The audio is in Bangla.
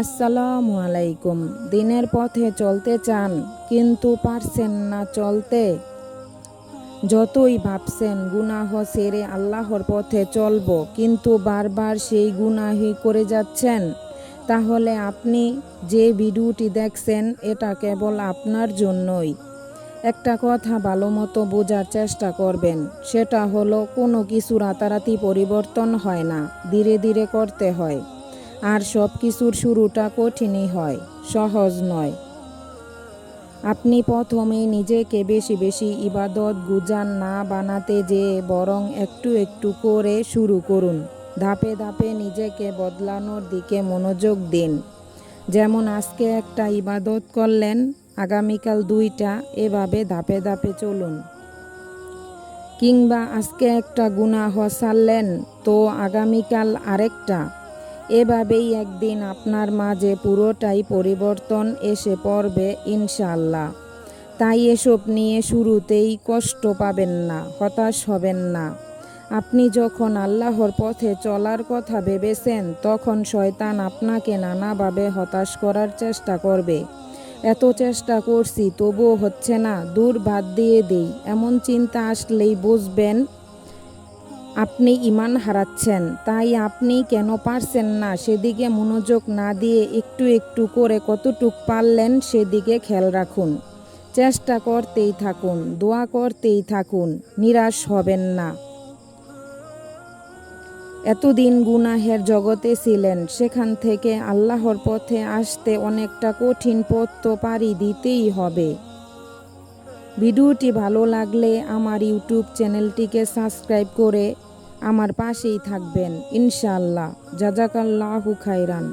আসসালামু আলাইকুম। দিনের পথে চলতে চান, কিন্তু পারছেন না চলতে। যতই ভাবছেন, গুনাহ সেরে আল্লাহর পথে চলবো, কিন্তু বারবার সেই গুনাহি করে যাচ্ছেন। তাহলে আপনি যে ভিডিওটি দেখছেন, এটা কেবল আপনার জন্যই। একটা কথা ভালো মতো বোঝার চেষ্টা করবেন, সেটা হলো কোনো কিছু রাতারাতি পরিবর্তন হয় না, ধীরে ধীরে করতে হয়। আর সব কিছুর শুরুটা কঠিনই হয়, সহজ নয়। আপনি প্রথমে নিজেকে বেশি বেশি ইবাদত গুজান না বানাতে যেয়ে বরং একটু একটু করে শুরু করুন। ধাপে ধাপে নিজেকে বদলানোর দিকে মনোযোগ দিন। যেমন আজকে একটা ইবাদত করলেন, আগামীকাল দুইটা, এভাবে ধাপে ধাপে চলুন। কিংবা আজকে একটা গুনাহ সারলেন, তো আগামীকাল আরেকটা। এভাবেই একদিন আপনার মাঝে পুরোটাই পরিবর্তন এসে পড়বে ইনশাল্লাহ তাই এসব নিয়ে শুরুতেই কষ্ট পাবেন না, হতাশ হবেন না। আপনি যখন আল্লাহর পথে চলার কথা ভেবেছেন, তখন শয়তান আপনাকে নানাভাবে হতাশ করার চেষ্টা করবে। এত চেষ্টা করছি, তবুও হচ্ছে না, দূর বাদ দিয়ে দেই। এমন চিন্তা আসলেই বুঝবেন আপনি ইমান হারাচ্ছেন, তাই আপনি কেন পারছেন না সেদিকে মনোযোগ না দিয়ে একটু একটু করে কতটুক পারলেন সেদিকে খেয়াল রাখুন। চেষ্টা করতেই থাকুন, দোয়া করতেই থাকুন, নিরাশ হবেন না। এতদিন গুনাহের জগতে ছিলেন, সেখান থেকে আল্লাহর পথে আসতে অনেকটা কঠিন পথ তো পাড়ি দিতেই হবে। ভিডিওটি ভালো লাগলে আমার ইউটিউব চ্যানেলটিকে সাবস্ক্রাইব করে আমার পাশেই থাকবেন ইনশাআল্লাহ। জাজাকাল্লাহু খাইরান